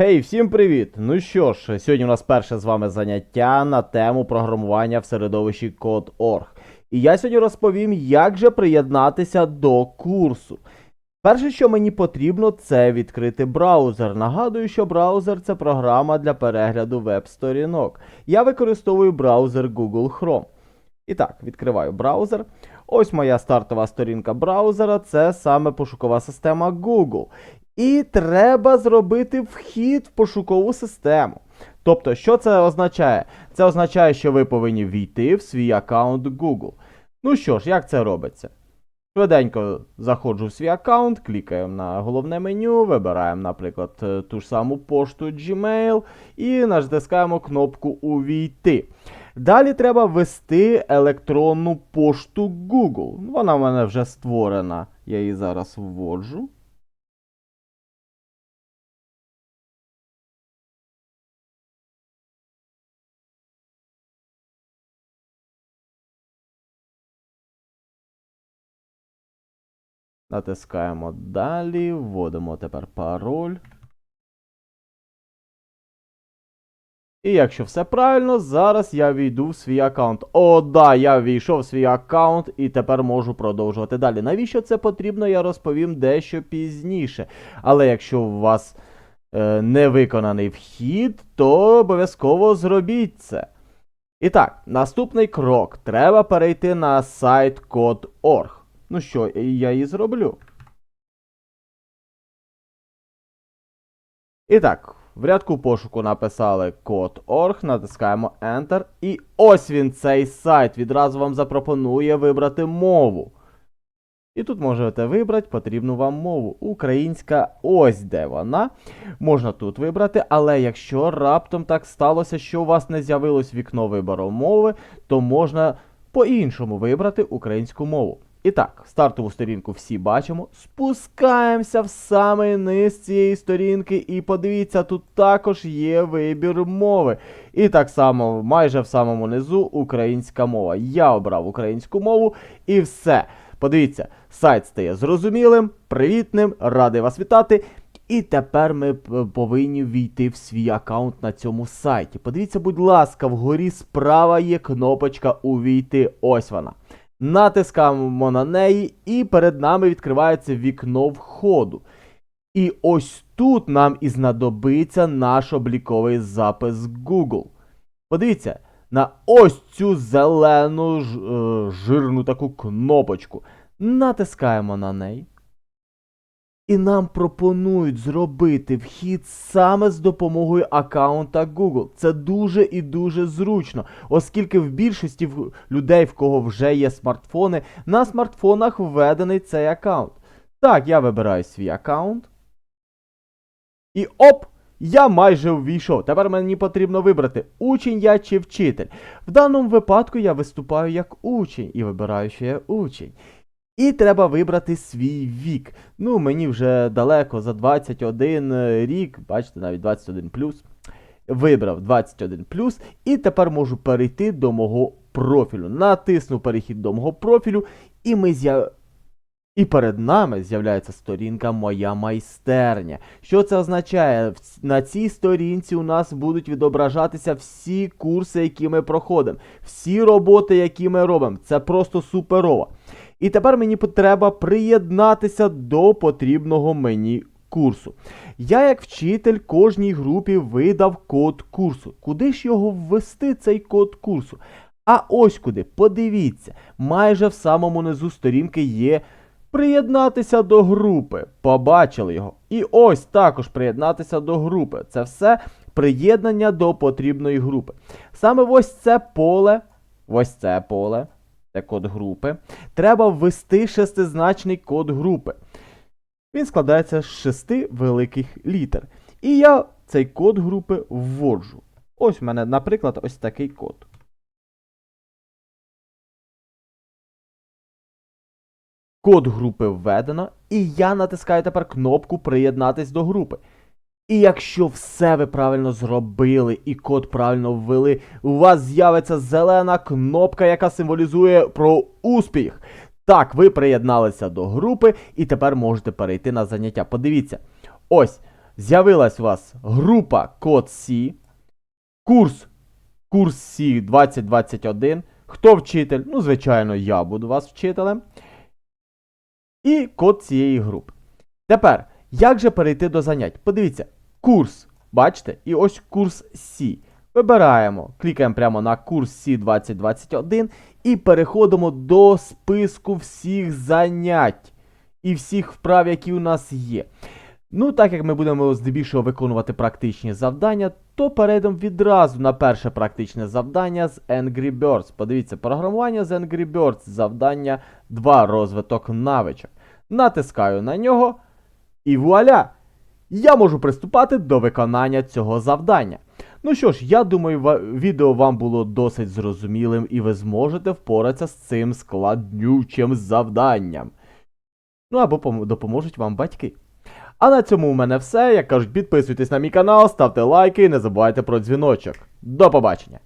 Гей, всім привіт! Ну що ж, сьогодні у нас перше з вами заняття на тему програмування в середовищі Code.org. І я сьогодні розповім, як же приєднатися до курсу. Перше, що мені потрібно, це відкрити браузер. Нагадую, що браузер це програма для перегляду веб-сторінок. Я використовую браузер Google Chrome. І так, відкриваю браузер. Ось моя стартова сторінка браузера, це саме пошукова система Google. І треба зробити вхід в пошукову систему. Тобто, що це означає? Це означає, що ви повинні війти в свій аккаунт Google. Ну що ж, як це робиться? Швиденько заходжу в свій аккаунт, клікаємо на головне меню, вибираємо, наприклад, е, ту ж саму пошту Gmail і натискаємо кнопку Увійти. Далі треба ввести електронну пошту Google. Вона в мене вже створена. Я її зараз вводжу. Натискаємо далі, вводимо тепер пароль. І якщо все правильно, зараз я війду в свій аккаунт. О, да, я війшов в свій аккаунт і тепер можу продовжувати далі. Навіщо це потрібно, я розповім дещо пізніше. Але якщо у вас е, не виконаний вхід, то обов'язково зробіть це. І так, наступний крок. Треба перейти на сайт Code.org. Ну що, я і зроблю. І так, в рядку пошуку написали Code.org, натискаємо Enter. І ось він цей сайт. Відразу вам запропонує вибрати мову. І тут можете вибрати потрібну вам мову. Українська, ось де вона. Можна тут вибрати, але якщо раптом так сталося, що у вас не з'явилось вікно вибору мови, то можна по-іншому вибрати українську мову. І так, стартову сторінку всі бачимо. Спускаємося в самий низ цієї сторінки, і подивіться, тут також є вибір мови. І так само, майже в самому низу, українська мова. Я обрав українську мову і все. Подивіться, сайт стає зрозумілим, привітним, радий вас вітати. І тепер ми повинні війти в свій аккаунт на цьому сайті. Подивіться, будь ласка, вгорі справа є кнопочка Увійти. Ось вона. Натискаємо на неї, і перед нами відкривається вікно входу. І ось тут нам і знадобиться наш обліковий запис Google. Подивіться на ось цю зелену е, жирну таку кнопочку. Натискаємо на неї. І нам пропонують зробити вхід саме з допомогою аккаунта Google. Це дуже і дуже зручно, оскільки в більшості людей, в кого вже є смартфони, на смартфонах введений цей аккаунт. Так, я вибираю свій аккаунт. І оп! Я майже ввійшов. Тепер мені потрібно вибрати, учень я чи вчитель. В даному випадку я виступаю як учень і вибираю, що я учень. І треба вибрати свій вік. Ну, мені вже далеко за 21 рік, бачите, навіть 21 Вибрав 21 і тепер можу перейти до мого профілю. Натисну перехід до мого профілю, і ми з'яв... І перед нами з'являється сторінка Моя майстерня. Що це означає? На цій сторінці у нас будуть відображатися всі курси, які ми проходимо, всі роботи, які ми робимо. Це просто суперово. І тепер мені треба приєднатися до потрібного мені курсу. Я, як вчитель, кожній групі видав код курсу. Куди ж його ввести, цей код курсу? А ось куди, подивіться, майже в самому низу сторінки є приєднатися до групи. Побачили його. І ось також приєднатися до групи. Це все приєднання до потрібної групи. Саме ось це поле, ось це поле, це код групи. Треба ввести шестизначний код групи. Він складається з шести великих літер. І я цей код групи вводжу. Ось в мене, наприклад, ось такий код. Код групи введено, і я натискаю тепер кнопку Приєднатись до групи. І якщо все ви правильно зробили і код правильно ввели, у вас з'явиться зелена кнопка, яка символізує про успіх. Так, ви приєдналися до групи і тепер можете перейти на заняття. Подивіться, ось з'явилась у вас група код Сі, курс курс Сі 2021. Хто вчитель? Ну, звичайно, я буду вас вчителем. І код цієї групи. Тепер, як же перейти до занять? Подивіться, курс, бачите, і ось курс Сі. Вибираємо, клікаємо прямо на курс Сі 2021 і переходимо до списку всіх занять і всіх вправ, які у нас є. Ну, так як ми будемо здебільшого виконувати практичні завдання, то перейдемо відразу на перше практичне завдання з Angry Birds. Подивіться, програмування з Angry Birds, завдання 2, розвиток навичок. Натискаю на нього, і вуаля! Я можу приступати до виконання цього завдання. Ну що ж, я думаю, відео вам було досить зрозумілим, і ви зможете впоратися з цим складнючим завданням. Ну або допоможуть вам батьки. А на цьому у мене все. Як кажуть, підписуйтесь на мій канал, ставте лайки і не забувайте про дзвіночок. До побачення!